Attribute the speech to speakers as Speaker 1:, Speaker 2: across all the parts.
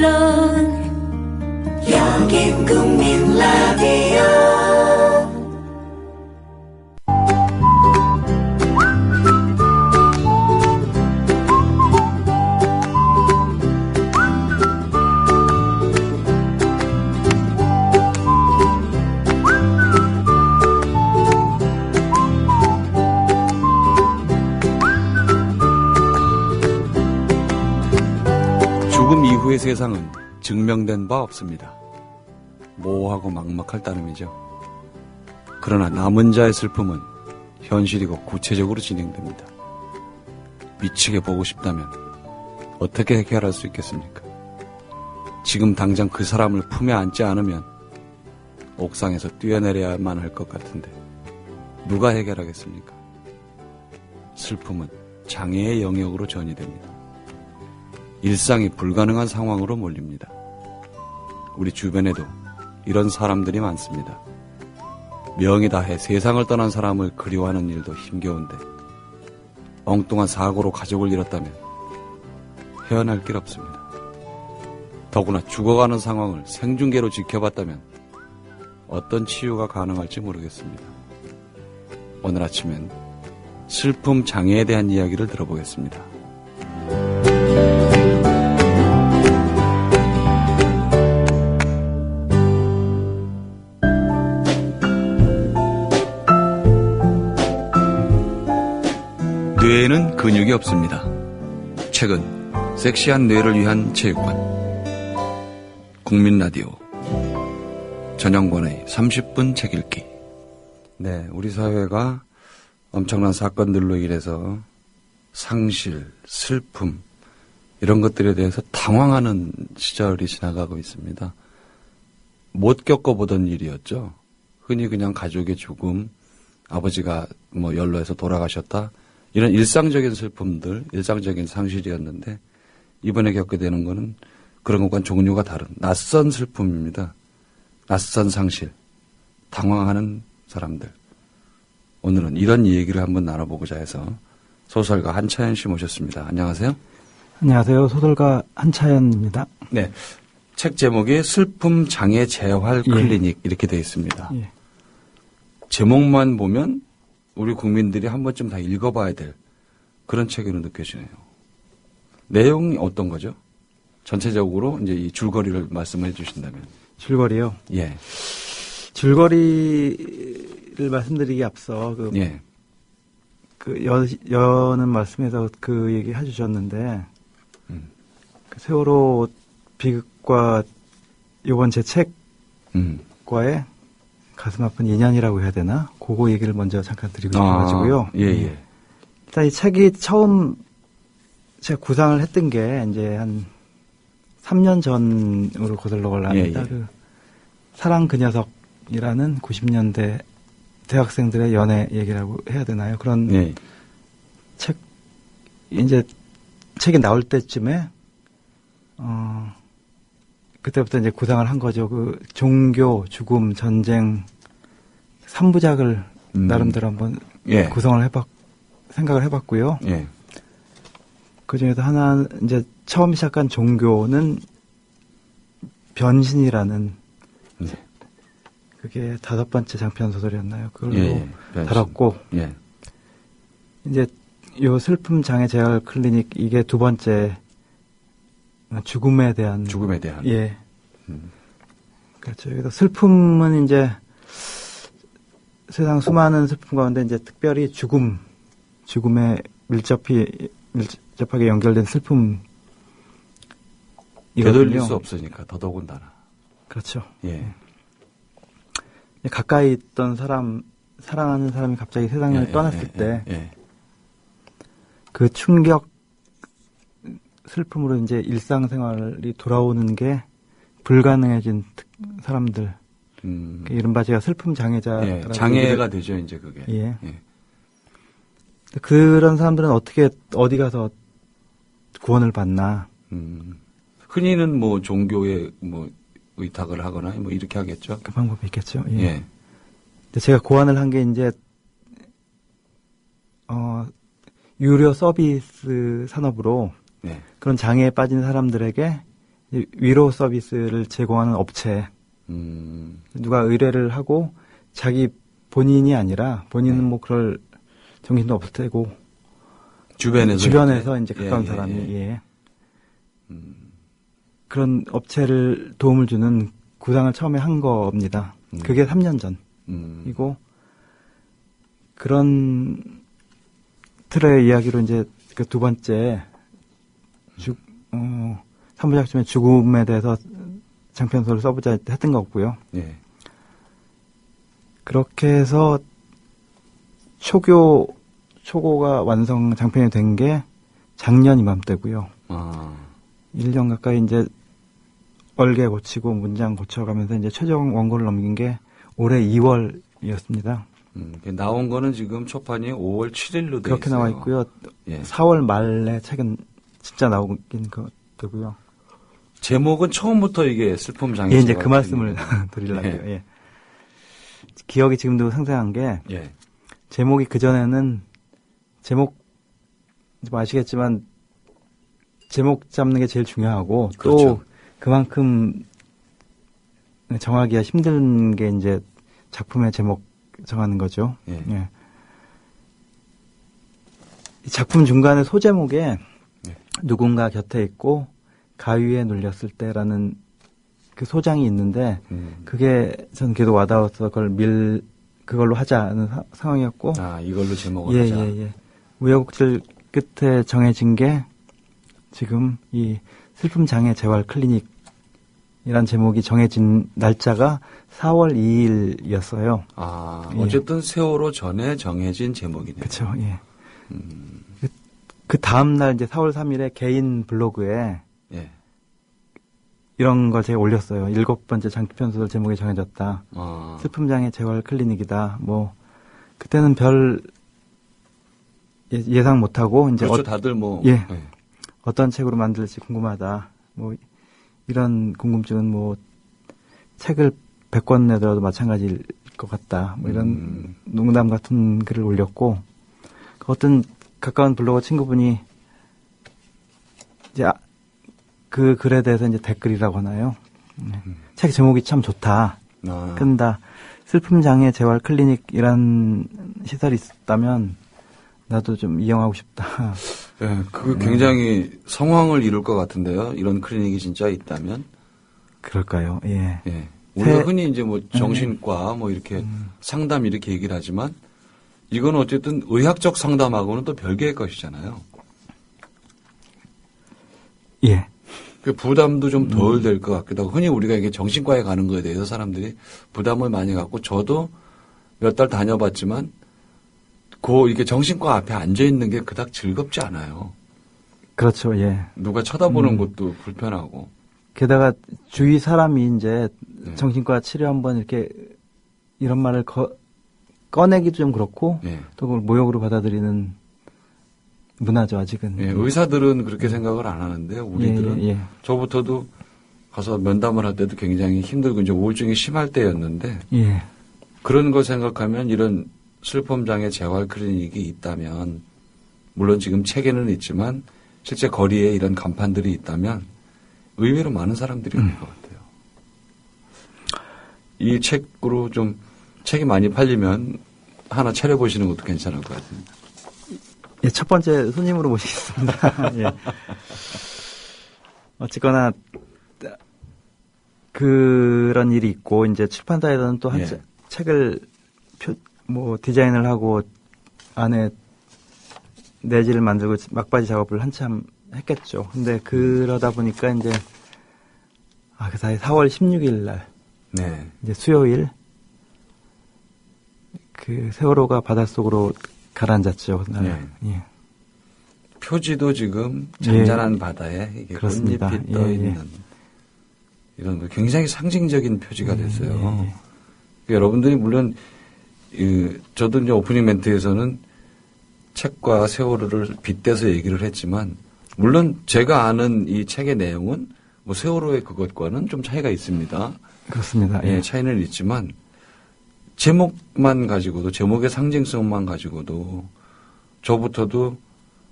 Speaker 1: 물론 여긴 국민
Speaker 2: 세상은 증명된 바 없습니다. 모호하고 막막할 따름이죠. 그러나 남은 자의 슬픔은 현실이고 구체적으로 진행됩니다. 미치게 보고 싶다면 어떻게 해결할 수 있겠습니까? 지금 당장 그 사람을 품에 안지 않으면 옥상에서 뛰어내려야만 할 것 같은데 누가 해결하겠습니까? 슬픔은 장애의 영역으로 전이됩니다. 일상이 불가능한 상황으로 몰립니다. 우리 주변에도 이런 사람들이 많습니다. 명이 다해 세상을 떠난 사람을 그리워하는 일도 힘겨운데 엉뚱한 사고로 가족을 잃었다면 헤어날 길 없습니다. 더구나 죽어가는 상황을 생중계로 지켜봤다면 어떤 치유가 가능할지 모르겠습니다. 오늘 아침엔 슬픔 장애에 대한 이야기를 들어보겠습니다. 근육이 없습니다. 최근 섹시한 뇌를 위한 체육관 국민 라디오 전영권의 30분 책 읽기 네, 우리 사회가 엄청난 사건들로 인해서 상실, 슬픔 이런 것들에 대해서 당황하는 시절이 지나가고 있습니다. 못 겪어보던 일이었죠. 흔히 그냥 가족의 죽음, 아버지가 뭐 연로해서 돌아가셨다. 이런 일상적인 슬픔들, 일상적인 상실이었는데 이번에 겪게 되는 거는 그런 것과는 종류가 다른 낯선 슬픔입니다. 낯선 상실, 당황하는 사람들. 오늘은 이런 얘기를 한번 나눠보고자 해서 소설가 한차연 씨 모셨습니다. 안녕하세요.
Speaker 3: 안녕하세요. 소설가 한차연입니다.
Speaker 2: 네. 책 제목이 슬픔 장애 재활
Speaker 3: 예.
Speaker 2: 클리닉 이렇게 되어 있습니다.
Speaker 3: 예.
Speaker 2: 제목만 보면 우리 국민들이 한 번쯤 다 읽어봐야 될 그런 책으로 느껴지네요. 내용이 어떤 거죠? 전체적으로 이제 이 줄거리를 말씀해 주신다면.
Speaker 3: 줄거리요.
Speaker 2: 예.
Speaker 3: 줄거리를 말씀드리기 앞서 그,
Speaker 2: 예.
Speaker 3: 그 여, 여는 말씀에서 그 얘기 해주셨는데
Speaker 2: 음.
Speaker 3: 그 세월호 비극과 이번 제
Speaker 2: 음.
Speaker 3: 책과의 가슴 아픈 인연이라고 해야 되나? 그거 얘기를 먼저 잠깐 드리고 싶어가지고요.
Speaker 2: 아, 예, 예.
Speaker 3: 일단 이 책이 처음 제가 구상을 했던 게 이제 한 3년 전으로 거슬러 가려합니다.
Speaker 2: 예, 예.
Speaker 3: 그 사랑 그 녀석이라는 90년대 대학생들의 연애 얘기라고 해야 되나요? 그런
Speaker 2: 예.
Speaker 3: 책 이제 책이 나올 때쯤에 어 그때부터 이제 구상을 한 거죠. 그 종교, 죽음, 전쟁 3부작을
Speaker 2: 음.
Speaker 3: 나름대로 한번
Speaker 2: 예.
Speaker 3: 구성을 해봤 생각을 해봤고요.
Speaker 2: 예.
Speaker 3: 그 중에서 하나 이제 처음 시작한 종교는 변신이라는
Speaker 2: 네.
Speaker 3: 그게 다섯 번째 장편 소설이었나요? 그걸로
Speaker 2: 예, 예.
Speaker 3: 다뤘고
Speaker 2: 예.
Speaker 3: 이제 요 슬픔 장애 재활 클리닉 이게 두 번째 죽음에 대한
Speaker 2: 죽음에 대한.
Speaker 3: 예.
Speaker 2: 음.
Speaker 3: 그렇죠. 여기서 슬픔은 이제 세상 수많은 슬픔 가운데 이제 특별히 죽음, 죽음에 밀접히 밀접하게 연결된 슬픔.
Speaker 2: 되돌릴 수 없으니까 더더군다나.
Speaker 3: 그렇죠.
Speaker 2: 예.
Speaker 3: 가까이 있던 사람, 사랑하는 사람이 갑자기 세상을
Speaker 2: 예,
Speaker 3: 떠났을
Speaker 2: 예,
Speaker 3: 때
Speaker 2: 예.
Speaker 3: 그 충격 슬픔으로 이제 일상생활이 돌아오는 게 불가능해진 특- 사람들
Speaker 2: 음.
Speaker 3: 그 이른바 제가 슬픔 장애자
Speaker 2: 예, 장애가 되죠, 이제 그게.
Speaker 3: 예.
Speaker 2: 예.
Speaker 3: 그런 사람들은 어떻게 어디 가서 구원을 받나
Speaker 2: 음. 흔히는 뭐 종교에 뭐 의탁을 하거나 뭐 이렇게 하겠죠.
Speaker 3: 그 방법이 있겠죠. 예.
Speaker 2: 예.
Speaker 3: 근데 제가 고안을 한 게 이제 어 유료 서비스 산업으로
Speaker 2: 예.
Speaker 3: 그런 장애에 빠진 사람들에게 이 위로 서비스를 제공하는 업체
Speaker 2: 음,
Speaker 3: 누가 의뢰를 하고 자기 본인이 아니라 본인은
Speaker 2: 네.
Speaker 3: 뭐 그럴 정신도 없을 테고
Speaker 2: 주변에서
Speaker 3: 주변에서. 이제 가까운
Speaker 2: 예, 예,
Speaker 3: 사람이
Speaker 2: 예.
Speaker 3: 예. 그런 업체를 도움을 주는 구상을 처음에 한 겁니다.
Speaker 2: 음.
Speaker 3: 그게 3년 전이고
Speaker 2: 음,
Speaker 3: 그런 틀의 이야기로 이제 그 두 번째 죽 어, 삼부작전의 죽음에 대해서 장편소를 써보자 했던 거고요.
Speaker 2: 예.
Speaker 3: 그렇게 해서 초교 초고가 완성 장편이 된 게 작년 이맘때고요.
Speaker 2: 아,
Speaker 3: 1년 가까이 이제 얼개 고치고 문장 고쳐가면서 이제 최종 원고를 넘긴 게 올해 2월이었습니다.
Speaker 2: 음, 그 나온 거는 지금 초판이 5월 7일로 돼
Speaker 3: 그렇게
Speaker 2: 있어요.
Speaker 3: 나와 있고요.
Speaker 2: 예.
Speaker 3: 4월 말에 책은 진짜 나오긴 그- 되고요.
Speaker 2: 제목은 처음부터 이게 슬픔 장애.
Speaker 3: 예, 이제 그 말씀을 드리려고요.
Speaker 2: 예.
Speaker 3: 예. 기억이 지금도 상상한 게
Speaker 2: 예.
Speaker 3: 제목이 그 전에는 제목 뭐 아시겠지만 제목 잡는 게 제일 중요하고
Speaker 2: 그렇죠.
Speaker 3: 또 그만큼 정하기가 힘든 게 이제 작품의 제목 정하는 거죠.
Speaker 2: 예.
Speaker 3: 이 작품 중간에 소제목에
Speaker 2: 예.
Speaker 3: 누군가 곁에 있고 가위에 눌렸을 때라는 그 소장이 있는데
Speaker 2: 음.
Speaker 3: 그게 전 계속 와닿아서 그걸 밀 그걸로 하자는 사- 상황이었고
Speaker 2: 아, 이걸로 제목을
Speaker 3: 예,
Speaker 2: 하자.
Speaker 3: 예, 예. 우여곡절 끝에 정해진 게 지금 이 슬픔 장애 재활 클리닉 이란 제목이 정해진 날짜가 4월 2일이었어요.
Speaker 2: 아,
Speaker 3: 예.
Speaker 2: 어쨌든 세월호 전에 정해진 제목이네요.
Speaker 3: 그렇죠. 예.
Speaker 2: 음,
Speaker 3: 그, 그 다음 날 이제 4월 3일에 개인 블로그에
Speaker 2: 예.
Speaker 3: 이런 걸 제가 올렸어요. 일곱 번째 장편 소설 제목이 정해졌다.
Speaker 2: 아,
Speaker 3: 슬픔 장애 재활 클리닉이다. 뭐 그때는 별 예- 예상 못 하고 이제
Speaker 2: 그렇죠.
Speaker 3: 어,
Speaker 2: 다들 뭐.
Speaker 3: 예. 어떤 책으로 만들지 궁금하다. 뭐 이런 궁금증은 뭐 책을 100권 내더라도 마찬가지일 것 같다. 뭐 이런
Speaker 2: 음.
Speaker 3: 농담 같은 글을 올렸고 그 어떤 가까운 블로거 친구분이 이제 아- 그 글에 대해서 이제 댓글이라고 하나요? 네. 책 제목이 참 좋다.
Speaker 2: 아,
Speaker 3: 끈다. 슬픔 장애 재활 클리닉이란 시설이 있었다면 나도 좀 이용하고 싶다.
Speaker 2: 예, 그 굉장히 성황을 이룰 것 같은데요. 이런 클리닉이 진짜 있다면.
Speaker 3: 그럴까요? 예.
Speaker 2: 예. 우리가
Speaker 3: 새-
Speaker 2: 흔히 이제 뭐 정신과 뭐 이렇게 상담 이렇게 얘기를 하지만 이건 어쨌든 의학적 상담하고는 또 별개의 것이잖아요.
Speaker 3: 예.
Speaker 2: 그 부담도 좀 덜 될 것 같기도 하고 흔히 우리가 이게 정신과에 가는 거에 대해서 사람들이 부담을 많이 갖고 저도 몇 달 다녀봤지만 그 이렇게 정신과 앞에 앉아 있는 게 그닥 즐겁지 않아요.
Speaker 3: 그렇죠. 예.
Speaker 2: 누가 쳐다보는
Speaker 3: 음.
Speaker 2: 것도 불편하고.
Speaker 3: 게다가 주위 사람이 이제
Speaker 2: 네.
Speaker 3: 정신과 치료 한번 이렇게 이런 말을 거- 꺼내기도 좀 그렇고
Speaker 2: 예.
Speaker 3: 또 그걸 모욕으로 받아들이는 문화죠 아직은.
Speaker 2: 예, 의사들은 그렇게 생각을 안 하는데 우리들은
Speaker 3: 예, 예, 예.
Speaker 2: 저부터도 가서 면담을 할 때도 굉장히 힘들고 이제 우울증이 심할 때였는데
Speaker 3: 예.
Speaker 2: 그런 걸 생각하면 이런 슬픔 장애 재활 클리닉이 있다면 물론 지금 책에는 있지만 실제 거리에 이런 간판들이 있다면 의외로 많은 사람들이 올것 같아요. 이 책으로 좀 책이 많이 팔리면 하나 차려보시는 것도 괜찮을 것 같습니다.
Speaker 3: 예, 첫 번째 손님으로 모시겠습니다. 예. 어쨌거나 그런 일이 있고 이제 출판사에서는 또한
Speaker 2: 예.
Speaker 3: 책을 표, 뭐 디자인을 하고 안에 내지를 만들고 막바지 작업을 한참 했겠죠. 근데 그러다 보니까 이제 아, 그 사이 4월 16일 날
Speaker 2: 네.
Speaker 3: 이제 수요일 그 세월호가 바닷속으로 가라앉았죠.
Speaker 2: 네.
Speaker 3: 예.
Speaker 2: 표지도 지금 잔잔한 바다에 이게
Speaker 3: 그렇습니다.
Speaker 2: 꽃잎이 떠
Speaker 3: 예,
Speaker 2: 있는
Speaker 3: 예.
Speaker 2: 이런 거 굉장히 상징적인 표지가 됐어요.
Speaker 3: 예, 예.
Speaker 2: 그러니까 여러분들이 물론 이, 저도 이제 오프닝 멘트에서는 책과 세월호를 빗대서 얘기를 했지만 물론 제가 아는 이 책의 내용은 뭐 세월호의 그것과는 좀 차이가 있습니다.
Speaker 3: 그렇습니다.
Speaker 2: 예,
Speaker 3: 예.
Speaker 2: 차이는 있지만 제목만 가지고도 제목의 상징성만 가지고도 저부터도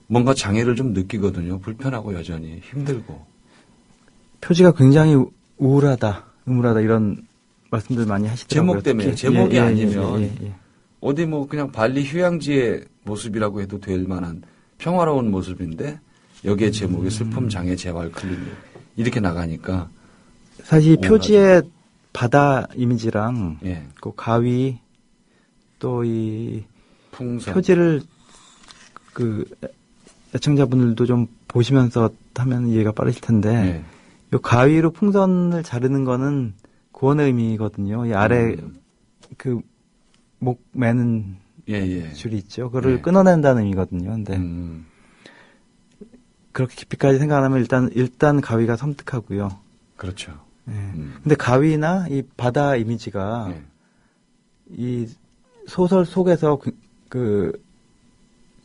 Speaker 2: 뭔가 장애를 좀 느끼거든요. 불편하고 여전히 힘들고.
Speaker 3: 표지가 굉장히 우- 우울하다, 음울하다 이런 말씀들 많이 하시더라고요.
Speaker 2: 제목 때문에.
Speaker 3: 특히.
Speaker 2: 제목이 아니면
Speaker 3: 예, 예, 예.
Speaker 2: 어디 뭐 그냥 발리 휴양지의 모습이라고 해도 될 만한 평화로운 모습인데 여기에 제목이 슬픔 장애 재활 클리닉 이렇게 나가니까
Speaker 3: 사실 이
Speaker 2: 우울하죠.
Speaker 3: 표지의 바다 이미지랑
Speaker 2: 예
Speaker 3: 그 가위 또 이 표지를 그 애청자분들도 좀 보시면서 하면 이해가 빠르실 텐데
Speaker 2: 예.
Speaker 3: 요 가위로 풍선을 자르는 거는 구원의 의미거든요. 이 아래
Speaker 2: 음.
Speaker 3: 그목 매는
Speaker 2: 예, 예.
Speaker 3: 줄이 있죠. 그거를
Speaker 2: 네.
Speaker 3: 끊어낸다는 의미거든요. 근데
Speaker 2: 음,
Speaker 3: 그렇게 깊이까지 생각하면 일단 일단 가위가 섬뜩하고요.
Speaker 2: 그렇죠.
Speaker 3: 예.
Speaker 2: 음.
Speaker 3: 근데 가위나 이 바다 이미지가
Speaker 2: 예.
Speaker 3: 이 소설 속에서 그, 그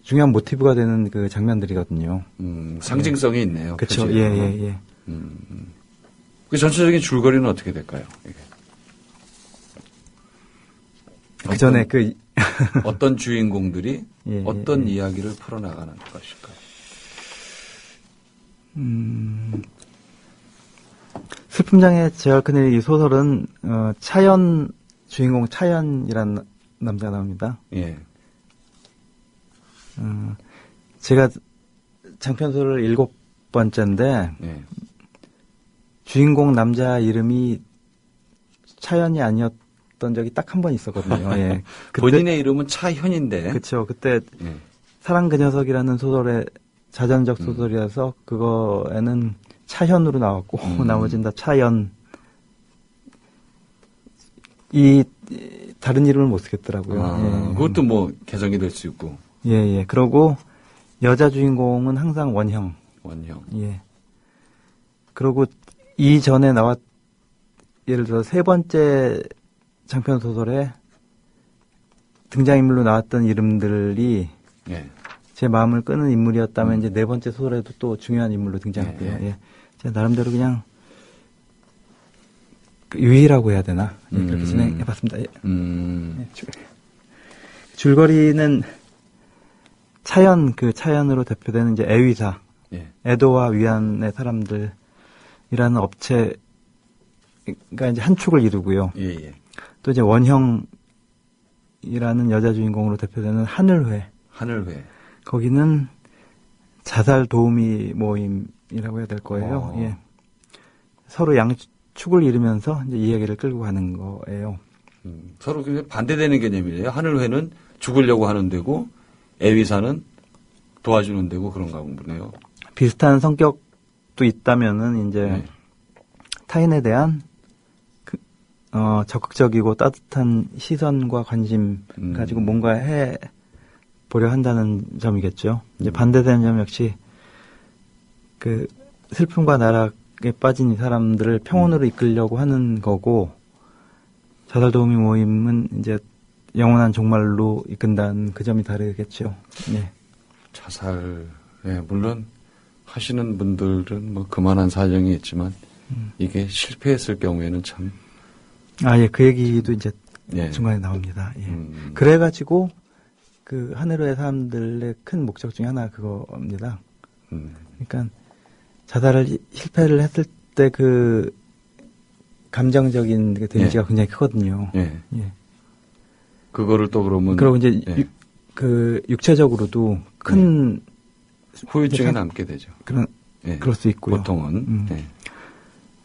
Speaker 3: 중요한 모티브가 되는 그 장면들이거든요.
Speaker 2: 음, 상징성이 있네요.
Speaker 3: 그렇죠. 예, 예, 예.
Speaker 2: 음. 그 전체적인 줄거리는 어떻게 될까요? 이게?
Speaker 3: 그 전에 그
Speaker 2: 어떤 주인공들이
Speaker 3: 예, 예,
Speaker 2: 어떤
Speaker 3: 예.
Speaker 2: 이야기를 풀어나가는 것일까요?
Speaker 3: 음, 슬픔장애 제알크넬 이 소설은 어, 차연 주인공 차연이란 남자가 나옵니다.
Speaker 2: 예.
Speaker 3: 어, 제가 장편소설 일곱 번째인데
Speaker 2: 예.
Speaker 3: 주인공 남자 이름이 차연이 아니었던 적이 딱 한 번 있었거든요. 예. 그때-
Speaker 2: 본인의 이름은 차현인데.
Speaker 3: 그쵸. 그때
Speaker 2: 예.
Speaker 3: 사랑 그 녀석이라는 소설의 자전적
Speaker 2: 음.
Speaker 3: 소설이라서 그거에는 차현으로 나왔고
Speaker 2: 음.
Speaker 3: 나머지는 다 차연. 이 이, 다른 이름을 못 쓰겠더라고요.
Speaker 2: 아,
Speaker 3: 예.
Speaker 2: 그것도 뭐 개성이 될 수 있고
Speaker 3: 예, 예. 그러고 여자 주인공은 항상 원형.
Speaker 2: 원형.
Speaker 3: 예. 그리고 이전에 나왔 예를 들어 세 번째 장편 소설에 등장인물로 나왔던 이름들이
Speaker 2: 예.
Speaker 3: 제 마음을 끄는 인물이었다면
Speaker 2: 음.
Speaker 3: 이제 네 번째 소설에도 또 중요한 인물로 등장했고요.
Speaker 2: 예, 예.
Speaker 3: 나름대로 그냥 그 유의라고 해야 되나 예, 그렇게
Speaker 2: 음.
Speaker 3: 진행해봤습니다. 예.
Speaker 2: 음.
Speaker 3: 예, 줄- 줄거리는 차연 그 차연으로 대표되는 이제 애위사
Speaker 2: 예.
Speaker 3: 애도와 위안의 사람들이라는 업체가 이제 한 축을 이루고요.
Speaker 2: 예, 예.
Speaker 3: 또 이제 원형이라는 여자 주인공으로 대표되는 하늘회
Speaker 2: 하늘회.
Speaker 3: 거기는 자살 도우미 모임 이라고 해야 될 거예요.
Speaker 2: 어.
Speaker 3: 예. 서로 양축을 이루면서 이제 이야기를 끌고 가는 거예요.
Speaker 2: 음, 서로 반대되는 개념이래요. 하늘회는 죽으려고 하는 데고 애위사는 도와주는 데고 그런가 보네요.
Speaker 3: 비슷한 성격도 있다면은 이제
Speaker 2: 네.
Speaker 3: 타인에 대한 그, 어, 적극적이고 따뜻한 시선과 관심
Speaker 2: 음.
Speaker 3: 가지고 뭔가 해 보려 한다는 점이겠죠. 이제
Speaker 2: 음.
Speaker 3: 반대되는 점 역시 그 슬픔과 나락에 빠진 이 사람들을
Speaker 2: 음.
Speaker 3: 평온으로 이끌려고 하는 거고 자살 도우미 모임은 이제 영원한 종말로 이끈다는 그 점이 다르겠죠. 예.
Speaker 2: 자살, 예, 물론 하시는 분들은 뭐 그만한 사정이 있지만
Speaker 3: 음.
Speaker 2: 이게 실패했을 경우에는 참,
Speaker 3: 아, 예, 그 얘기도 이제
Speaker 2: 예.
Speaker 3: 중간에 나옵니다. 예.
Speaker 2: 음.
Speaker 3: 그래가지고 그 하늘의 사람들의 큰 목적 중에 하나 그거입니다.
Speaker 2: 음,
Speaker 3: 그러니까 자살을 시- 실패를 했을 때 그 감정적인 그 데미지가 굉장히 크거든요.
Speaker 2: 예.
Speaker 3: 예.
Speaker 2: 그거를 또 그러면
Speaker 3: 그리고 이제
Speaker 2: 예.
Speaker 3: 육, 그 육체적으로도 큰
Speaker 2: 후유증이
Speaker 3: 이제
Speaker 2: 남게 되죠.
Speaker 3: 그런
Speaker 2: 예.
Speaker 3: 그럴 수 있고요.
Speaker 2: 보통은
Speaker 3: 음.
Speaker 2: 예.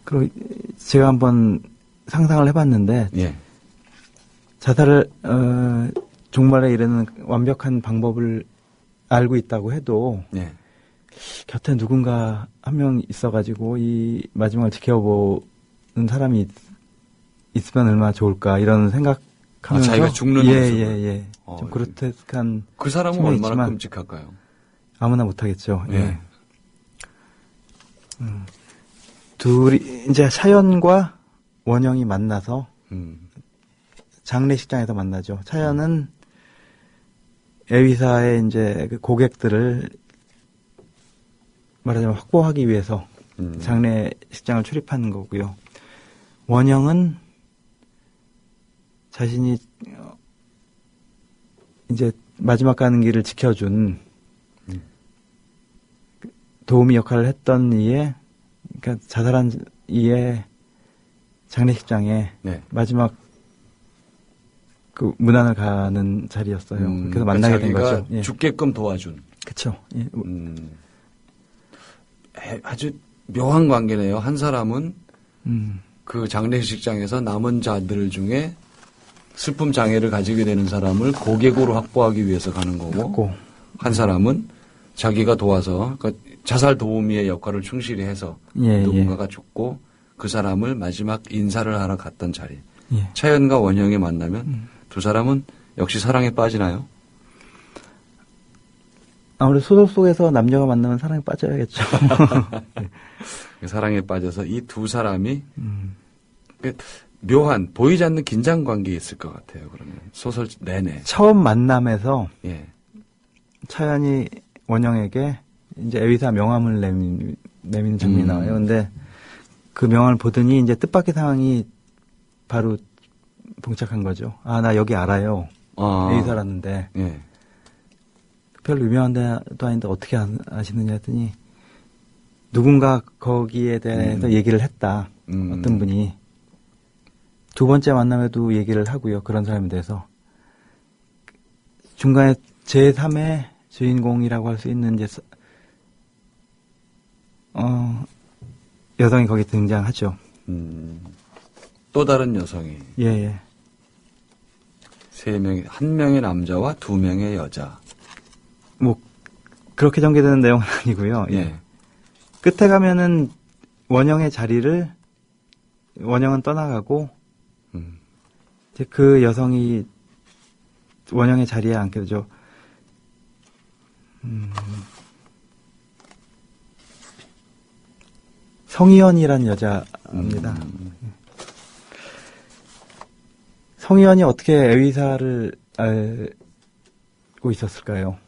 Speaker 3: 그리고 제가 한번 상상을 해봤는데
Speaker 2: 예.
Speaker 3: 자살을 어, 종말에 이르는 완벽한 방법을 알고 있다고 해도
Speaker 2: 예.
Speaker 3: 곁에 누군가 한 명 있어가지고 이 마지막을 지켜보는 사람이 있, 있으면 얼마나 좋을까 이런 생각하면서
Speaker 2: 아, 자기가 죽는
Speaker 3: 예,
Speaker 2: 모습을.
Speaker 3: 예, 예.
Speaker 2: 어,
Speaker 3: 좀
Speaker 2: 예.
Speaker 3: 그로테스크한
Speaker 2: 그 사람은 얼마나
Speaker 3: 있지만
Speaker 2: 끔찍할까요?
Speaker 3: 아무나 못하겠죠. 예.
Speaker 2: 예.
Speaker 3: 음. 둘이 이제 차연과 원영이 만나서
Speaker 2: 음.
Speaker 3: 장례식장에서 만나죠. 차연은 애위사의 이제 그 고객들을 말하자면 확보하기 위해서
Speaker 2: 음.
Speaker 3: 장례식장을 출입하는 거고요. 원영은 자신이 어, 이제 마지막 가는 길을 지켜준
Speaker 2: 음.
Speaker 3: 도우미 역할을 했던 이의 그러니까 자살한 이의 장례식장에
Speaker 2: 네.
Speaker 3: 마지막 그 문안을 가는 자리였어요.
Speaker 2: 음,
Speaker 3: 그래서 만나게 된
Speaker 2: 자기가
Speaker 3: 거죠. 예.
Speaker 2: 죽게끔 도와준.
Speaker 3: 그쵸. 예.
Speaker 2: 음, 에, 아주 묘한 관계네요. 한 사람은
Speaker 3: 음,
Speaker 2: 그 장례식장에서 남은 자들 중에 슬픔 장애를 가지게 되는 사람을 고객으로 확보하기 위해서 가는 거고, 고한 사람은 자기가 도와서 그러니까 자살 도우미의 역할을 충실히 해서
Speaker 3: 예,
Speaker 2: 누군가가 죽고 그 사람을 마지막 인사를 하러 갔던 자리.
Speaker 3: 예.
Speaker 2: 차연과 원영이 만나면
Speaker 3: 음.
Speaker 2: 두 사람은 역시 사랑에 빠지나요?
Speaker 3: 아무래도 소설 속에서 남녀가 만나면 사랑에 빠져야겠죠.
Speaker 2: 사랑에 빠져서 이 두 사람이
Speaker 3: 음,
Speaker 2: 그 묘한 보이지 않는 긴장 관계에 있을 것 같아요. 그러면 소설 내내
Speaker 3: 처음 만남에서
Speaker 2: 예.
Speaker 3: 차연이 원영에게 이제 에위사 명함을 내민, 내미는 장면이
Speaker 2: 음.
Speaker 3: 나와요. 근데 그 명함을 보더니 이제 뜻밖의 상황이 바로 봉착한 거죠. 아, 나 여기 알아요.
Speaker 2: 아,
Speaker 3: 에위사라는데.
Speaker 2: 예.
Speaker 3: 별로 유명한 데도 아닌데 어떻게 아- 아시느냐 했더니 누군가 거기에 대해서
Speaker 2: 음.
Speaker 3: 얘기를 했다.
Speaker 2: 음.
Speaker 3: 어떤 분이. 두 번째 만남에도 얘기를 하고요. 그런 사람에 대해서. 중간에 제3의 주인공이라고 할 수 있는 이제 서- 어, 여성이 거기 등장하죠.
Speaker 2: 음, 또 다른 여성이
Speaker 3: 예, 예.
Speaker 2: 세 명의 한 명의 남자와 두 명의 여자.
Speaker 3: 뭐 그렇게 전개되는 내용은 아니고요.
Speaker 2: 예.
Speaker 3: 끝에 가면은 원영의 자리를 원영은 떠나가고
Speaker 2: 음,
Speaker 3: 이제 그 여성이 원영의 자리에 앉게 되죠. 음, 성희연이라는 여자입니다.
Speaker 2: 음,
Speaker 3: 성희연이 어떻게 애위사를 알고 있었을까요?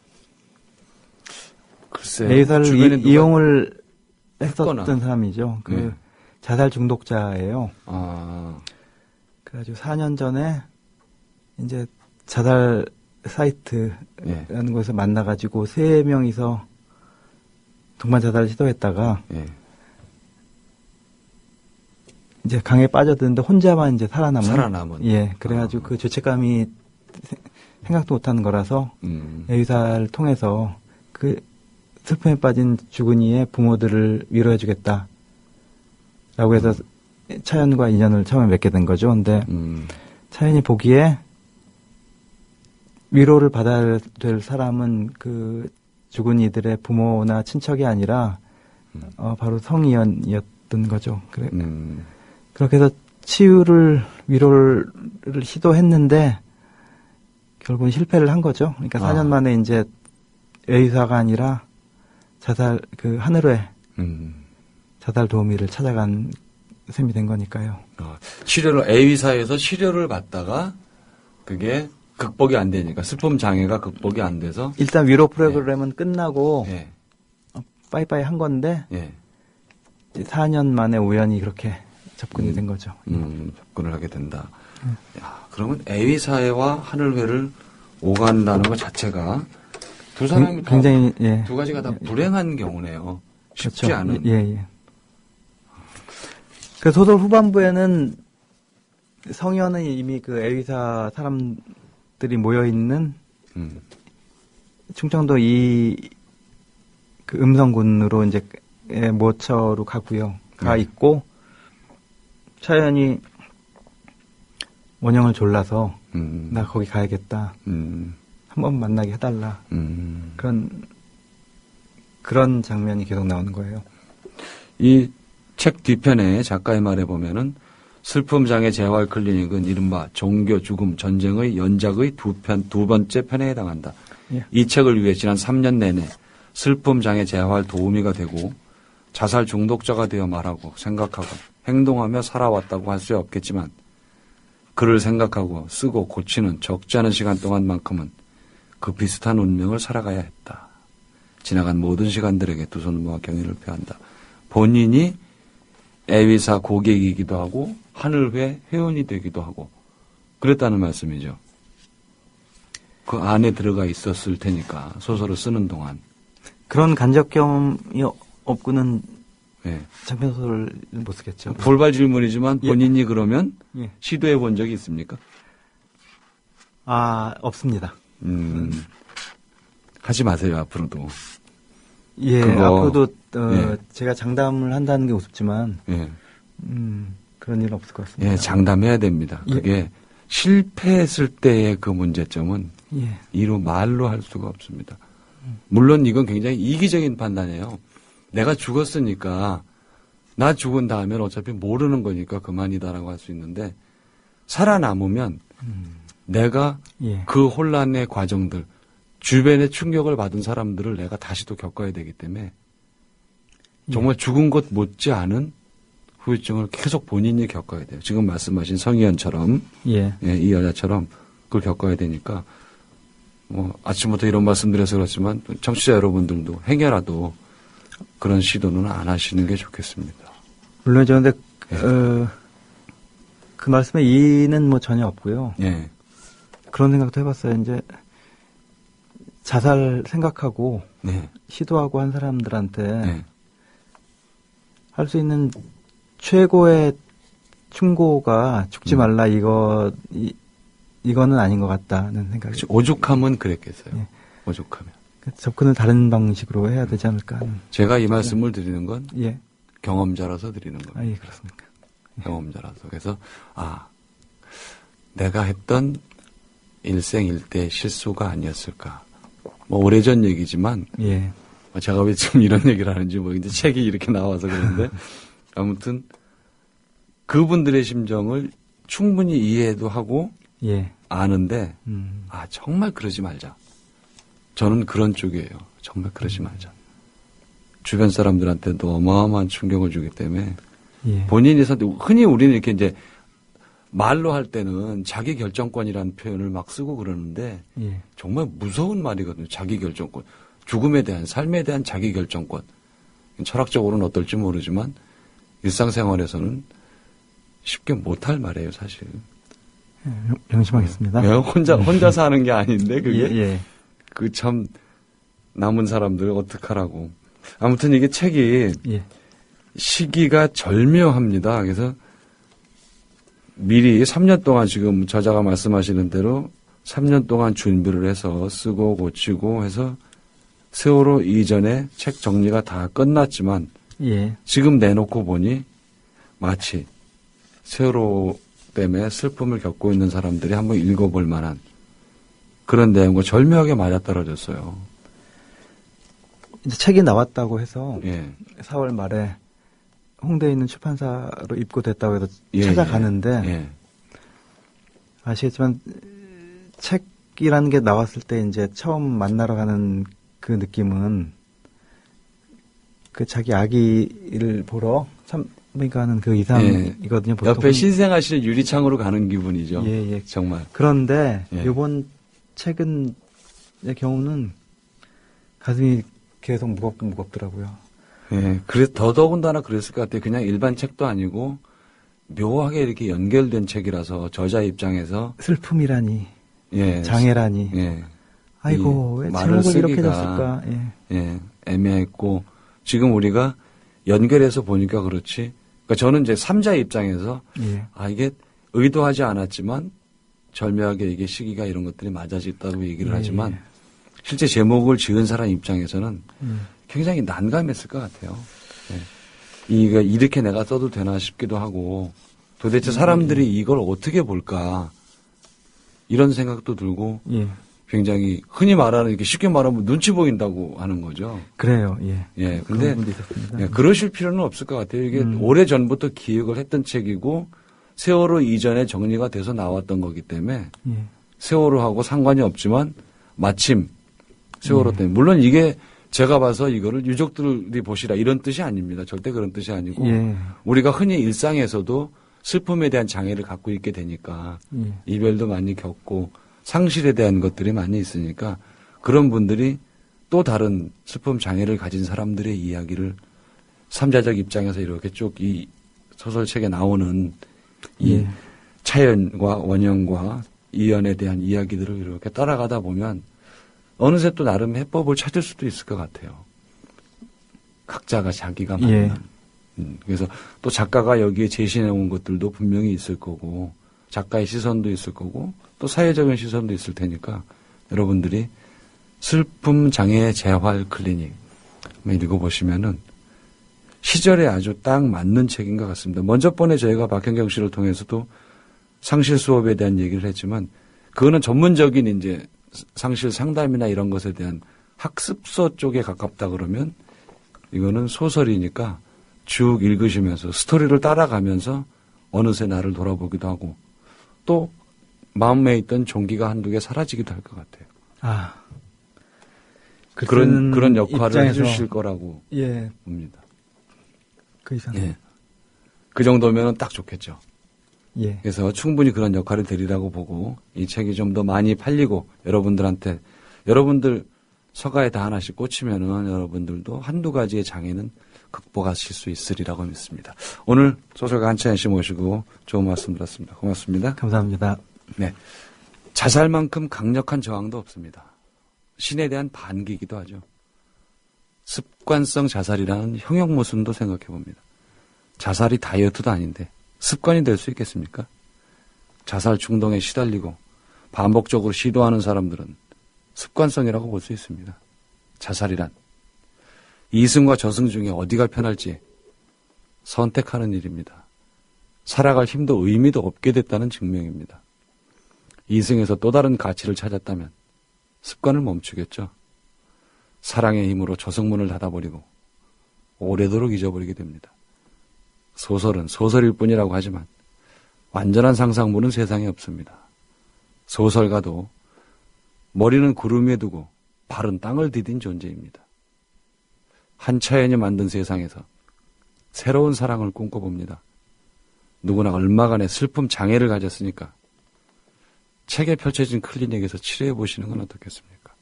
Speaker 2: 글쎄.
Speaker 3: 애위사를
Speaker 2: 주변에
Speaker 3: 이,
Speaker 2: 누가-
Speaker 3: 이용을
Speaker 2: 했거나.
Speaker 3: 했었던 사람이죠. 그
Speaker 2: 네.
Speaker 3: 자살 중독자예요.
Speaker 2: 아,
Speaker 3: 그래가지고 4년 전에 이제 자살 사이트라는
Speaker 2: 예.
Speaker 3: 곳에서 만나가지고 세 명이서 동반 자살을 시도했다가
Speaker 2: 예.
Speaker 3: 이제 강에 빠져드는데 혼자만 이제 살아남은.
Speaker 2: 살아남은.
Speaker 3: 예. 그래가지고
Speaker 2: 아.
Speaker 3: 그 죄책감이 세- 생각도 못하는 거라서
Speaker 2: 음,
Speaker 3: 의사를 통해서 그 슬픔에 빠진 주근이의 부모들을 위로해주겠다. 라고 해서 차연과 인연을 처음에 맺게 된 거죠. 근데
Speaker 2: 음,
Speaker 3: 차연이 보기에 위로를 받아야 될 사람은 그 죽은 이들의 부모나 친척이 아니라
Speaker 2: 음.
Speaker 3: 어, 바로 성희연이었던 거죠. 그래,
Speaker 2: 음,
Speaker 3: 그렇게 해서 치유를 위로를 시도했는데 결국은 실패를 한 거죠. 그러니까
Speaker 2: 아.
Speaker 3: 4년 만에 이제 의사가 아니라 자살 그 하늘의
Speaker 2: 음.
Speaker 3: 자살 도우미를 찾아간 셈이 된 거니까요.
Speaker 2: 어, 치료를 A의사에서 치료를 받다가 그게 극복이 안 되니까 슬픔 장애가 극복이 안 돼서
Speaker 3: 일단 위로 프로그램은 끝나고
Speaker 2: 예,
Speaker 3: 어, 빠이빠이 한 건데
Speaker 2: 예,
Speaker 3: 4년 만에 우연히 그렇게 접근이
Speaker 2: 음.
Speaker 3: 된 거죠.
Speaker 2: 음, 접근을 하게 된다. 야, 그러면 A의사회와 하늘회를 오간다는 것 자체가 두 사람이 다
Speaker 3: 굉장히 예.
Speaker 2: 두 가지가 다 불행한 경우네요. 쉽지
Speaker 3: 그렇죠.
Speaker 2: 않은.
Speaker 3: 예, 예. 그 소설 후반부에는 성현은 이미 그 애위사 사람들이 모여 있는
Speaker 2: 음,
Speaker 3: 충청도 이 그 음성군으로 이제 예, 모처로 가고요. 가
Speaker 2: 네.
Speaker 3: 있고 차연이 원영을 졸라서
Speaker 2: 음,
Speaker 3: 나 거기 가야겠다.
Speaker 2: 음,
Speaker 3: 한번 만나게 해달라.
Speaker 2: 음.
Speaker 3: 그런 그런 장면이 계속 나오는 거예요.
Speaker 2: 이 책 뒤편에 작가의 말에 보면은 슬픔 장애 재활 클리닉은 이른바 종교 죽음 전쟁의 연작의 두 편 두 번째 편에 해당한다.
Speaker 3: 예.
Speaker 2: 이 책을 위해 지난 3년 내내 슬픔 장애 재활 도우미가 되고 자살 중독자가 되어 말하고 생각하고 행동하며 살아왔다고 할 수 없겠지만 그를 생각하고 쓰고 고치는 적지 않은 시간 동안만큼은 그 비슷한 운명을 살아가야 했다. 지나간 모든 시간들에게 두손 모아 경의를 표한다. 본인이 애위사 고객이기도 하고 하늘회 회원이 되기도 하고 그랬다는 말씀이죠. 그 안에 들어가 있었을 테니까 소설을 쓰는 동안
Speaker 3: 그런 간접 경험이 없고는
Speaker 2: 예.
Speaker 3: 장편 소설을 못 쓰겠죠.
Speaker 2: 돌발 질문이지만
Speaker 3: 예.
Speaker 2: 본인이 그러면
Speaker 3: 예.
Speaker 2: 시도해 본 적이 있습니까?
Speaker 3: 아 없습니다.
Speaker 2: 음. 하지 마세요, 앞으로도.
Speaker 3: 예,
Speaker 2: 그거-
Speaker 3: 앞으로도 어,
Speaker 2: 예.
Speaker 3: 제가 장담을 한다는 게 우습지만
Speaker 2: 예.
Speaker 3: 음, 그런 일은 없을 것 같습니다.
Speaker 2: 예, 장담해야 됩니다.
Speaker 3: 예.
Speaker 2: 그게 실패했을 때의 그 문제점은
Speaker 3: 예,
Speaker 2: 이루 말로 할 수가 없습니다. 물론 이건 굉장히 이기적인 판단이에요. 내가 죽었으니까 나 죽은 다음엔 어차피 모르는 거니까 그만이다라고 할 수 있는데 살아남으면 내가
Speaker 3: 예,
Speaker 2: 그 혼란의 과정들 주변에 충격을 받은 사람들을 내가 다시 또 겪어야 되기 때문에 정말 죽은 것 못지 않은 후유증을 계속 본인이 겪어야 돼요. 지금 말씀하신 성희연처럼
Speaker 3: 예,
Speaker 2: 예, 이 여자처럼 그걸 겪어야 되니까 뭐 아침부터 이런 말씀드려서 그렇지만 청취자 여러분들도 행여라도 그런 시도는 안 하시는 게 좋겠습니다.
Speaker 3: 물론 저 근데
Speaker 2: 예.
Speaker 3: 어, 그 말씀에 이의는 뭐 전혀 없고요.
Speaker 2: 예,
Speaker 3: 그런 생각도 해봤어요. 이제 자살 생각하고
Speaker 2: 네,
Speaker 3: 시도하고 한 사람들한테
Speaker 2: 네,
Speaker 3: 할수 있는 최고의 충고가 죽지
Speaker 2: 음.
Speaker 3: 말라 이거 이, 이거는 아닌 것 같다는 생각이
Speaker 2: 그렇죠. 오죽하면 그랬겠어요.
Speaker 3: 예.
Speaker 2: 오죽하면.
Speaker 3: 접근을 다른 방식으로 해야 되지 않을까
Speaker 2: 제가 이 말씀을 드리는 건
Speaker 3: 예,
Speaker 2: 경험자라서 드리는 겁니다.
Speaker 3: 아, 예 그렇습니까?
Speaker 2: 경험자라서. 그래서, 아, 내가 했던 일생일대 실수가 아니었을까. 뭐, 오래전 얘기지만,
Speaker 3: 예,
Speaker 2: 뭐 제가 왜 지금 이런 얘기를 하는지 뭐, 이제 책이 이렇게 나와서 그런데, 아무튼, 그분들의 심정을 충분히 이해도 하고
Speaker 3: 예,
Speaker 2: 아는데,
Speaker 3: 음,
Speaker 2: 아, 정말 그러지 말자. 저는 그런 쪽이에요. 정말 그러지 말자. 주변 사람들한테도 어마어마한 충격을 주기 때문에,
Speaker 3: 예,
Speaker 2: 본인이 선택, 흔히 우리는 이렇게 이제 말로 할 때는 자기 결정권이라는 표현을 막 쓰고 그러는데
Speaker 3: 예,
Speaker 2: 정말 무서운 말이거든요. 자기 결정권. 죽음에 대한, 삶에 대한 자기 결정권. 철학적으로는 어떨지 모르지만 일상생활에서는 쉽게 못할 말이에요, 사실.
Speaker 3: 예, 명심하겠습니다.
Speaker 2: 왜 혼자, 혼자 사는 게 아닌데, 그게.
Speaker 3: 예, 예,
Speaker 2: 그 참, 남은 사람들 어떡하라고. 아무튼 이게 책이
Speaker 3: 예,
Speaker 2: 시기가 절묘합니다. 그래서 미리 3년 동안 지금 저자가 말씀하시는 대로 3년 동안 준비를 해서 쓰고 고치고 해서 세월호 이전에 책 정리가 다 끝났지만
Speaker 3: 예,
Speaker 2: 지금 내놓고 보니 마치 세월호 때문에 슬픔을 겪고 있는 사람들이 한번 읽어볼 만한 그런 내용과 절묘하게 맞아떨어졌어요.
Speaker 3: 이제 책이 나왔다고 해서
Speaker 2: 예.
Speaker 3: 4월 말에 홍대에 있는 출판사로 입고됐다고 해서
Speaker 2: 예,
Speaker 3: 찾아가는데
Speaker 2: 예. 예.
Speaker 3: 아시겠지만 책이라는 게 나왔을 때 이제 처음 만나러 가는 그 느낌은 그 자기 아기를 보러 산부인과 하는 그 이상이거든요. 보통.
Speaker 2: 옆에 신생아실 유리창으로 가는 기분이죠.
Speaker 3: 예, 예.
Speaker 2: 정말.
Speaker 3: 그런데
Speaker 2: 예.
Speaker 3: 이번 책은 의 경우는 가슴이 계속 무겁고 무겁더라고요.
Speaker 2: 예, 그래 더더군다나 그랬을 것 같아요. 그냥 일반 책도 아니고 묘하게 이렇게 연결된 책이라서 저자 입장에서
Speaker 3: 슬픔이라니,
Speaker 2: 예,
Speaker 3: 장애라니.
Speaker 2: 예,
Speaker 3: 아이고 이왜
Speaker 2: 말을
Speaker 3: 제목을 이렇게 줬을까? 예.
Speaker 2: 예, 애매했고 지금 우리가 연결해서 보니까 그렇지. 그러니까 저는 이제 삼자 입장에서
Speaker 3: 예.
Speaker 2: 아 이게 의도하지 않았지만 절묘하게 이게 시기가 이런 것들이 맞아졌다고 얘기를
Speaker 3: 예,
Speaker 2: 하지만 실제 제목을 지은 사람 입장에서는
Speaker 3: 음.
Speaker 2: 굉장히 난감했을 것 같아요. 예. 이가 이렇게 내가 써도 되나 싶기도 하고 도대체 사람들이 이걸 어떻게 볼까 이런 생각도 들고
Speaker 3: 예.
Speaker 2: 굉장히 흔히 말하는 이렇게 쉽게 말하면 눈치 보인다고 하는 거죠.
Speaker 3: 그래요. 예.
Speaker 2: 예.
Speaker 3: 그런
Speaker 2: 근데. 예, 그러실 필요는 없을 것 같아요. 이게
Speaker 3: 음.
Speaker 2: 오래 전부터 기획을 했던 책이고 세월호 이전에 정리가 돼서 나왔던 거기 때문에
Speaker 3: 예.
Speaker 2: 세월호하고 상관이 없지만 마침 세월호
Speaker 3: 예.
Speaker 2: 때문에 물론 이게 제가 봐서 이거를 유족들이 보시라 이런 뜻이 아닙니다. 절대 그런 뜻이 아니고
Speaker 3: 예.
Speaker 2: 우리가 흔히 일상에서도 슬픔에 대한 장애를 갖고 있게 되니까
Speaker 3: 예.
Speaker 2: 이별도 많이 겪고 상실에 대한 것들이 많이 있으니까 그런 분들이 또 다른 슬픔 장애를 가진 사람들의 이야기를 삼자적 입장에서 이렇게 쭉 이 소설책에 나오는 이
Speaker 3: 예.
Speaker 2: 차연과 원영과 이연에 대한 이야기들을 이렇게 따라가다 보면 어느새 또 나름 해법을 찾을 수도 있을 것 같아요. 각자가 자기가 맞는
Speaker 3: 예.
Speaker 2: 음, 그래서 또 작가가 여기에 제시해 온 것들도 분명히 있을 거고 작가의 시선도 있을 거고 또 사회적인 시선도 있을 테니까 여러분들이 슬픔 장애 재활 클리닉 읽어보시면은 시절에 아주 딱 맞는 책인 것 같습니다. 먼저 번에 저희가 박현경 씨를 통해서도 상실 수업에 대한 얘기를 했지만 그거는 전문적인 이제 상실 상담이나 이런 것에 대한 학습서 쪽에 가깝다 그러면 이거는 소설이니까 쭉 읽으시면서 스토리를 따라가면서 어느새 나를 돌아보기도 하고 또 마음에 있던 종기가 한두 개 사라지기도 할 것 같아요.
Speaker 3: 아.
Speaker 2: 그런 그런 역할을
Speaker 3: 입장에서-
Speaker 2: 해주실 거라고
Speaker 3: 예,
Speaker 2: 봅니다.
Speaker 3: 그 이상.
Speaker 2: 예. 그 정도면은 딱 좋겠죠.
Speaker 3: 예.
Speaker 2: 그래서 충분히 그런 역할을 드리라고 보고 이 책이 좀 더 많이 팔리고 여러분들한테 여러분들 서가에 다 하나씩 꽂히면은 여러분들도 한두 가지의 장애는 극복하실 수 있으리라고 믿습니다. 오늘 소설가 한채연 씨 모시고 좋은 말씀 들었습니다. 고맙습니다.
Speaker 3: 감사합니다.
Speaker 2: 네. 자살만큼 강력한 저항도 없습니다. 신에 대한 반기기도 하죠. 습관성 자살이라는 형용 모순도 생각해 봅니다. 자살이 다이어트도 아닌데 습관이 될 수 있겠습니까? 자살 충동에 시달리고 반복적으로 시도하는 사람들은 습관성이라고 볼 수 있습니다. 자살이란 이승과 저승 중에 어디가 편할지 선택하는 일입니다. 살아갈 힘도 의미도 없게 됐다는 증명입니다. 이승에서 또 다른 가치를 찾았다면 습관을 멈추겠죠. 사랑의 힘으로 저승문을 닫아버리고 오래도록 잊어버리게 됩니다. 소설은 소설일 뿐이라고 하지만 완전한 상상물은 세상에 없습니다. 소설가도 머리는 구름 위에 두고 발은 땅을 디딘 존재입니다. 한 차연이 만든 세상에서 새로운 사랑을 꿈꿔봅니다. 누구나 얼마간의 슬픔 장애를 가졌으니까 책에 펼쳐진 클리닉에서 치료해 보시는 건 어떻겠습니까?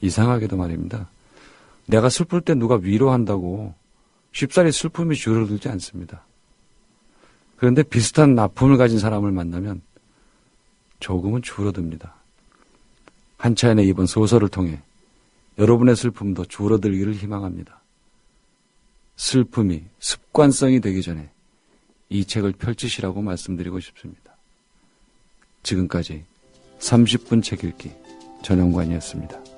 Speaker 2: 이상하게도 말입니다. 내가 슬플 때 누가 위로한다고 쉽사리 슬픔이 줄어들지 않습니다. 그런데 비슷한 아픔을 가진 사람을 만나면 조금은 줄어듭니다. 한차연의 이번 소설을 통해 여러분의 슬픔도 줄어들기를 희망합니다. 슬픔이 습관성이 되기 전에 이 책을 펼치시라고 말씀드리고 싶습니다. 지금까지 30분 책 읽기 전영관이었습니다.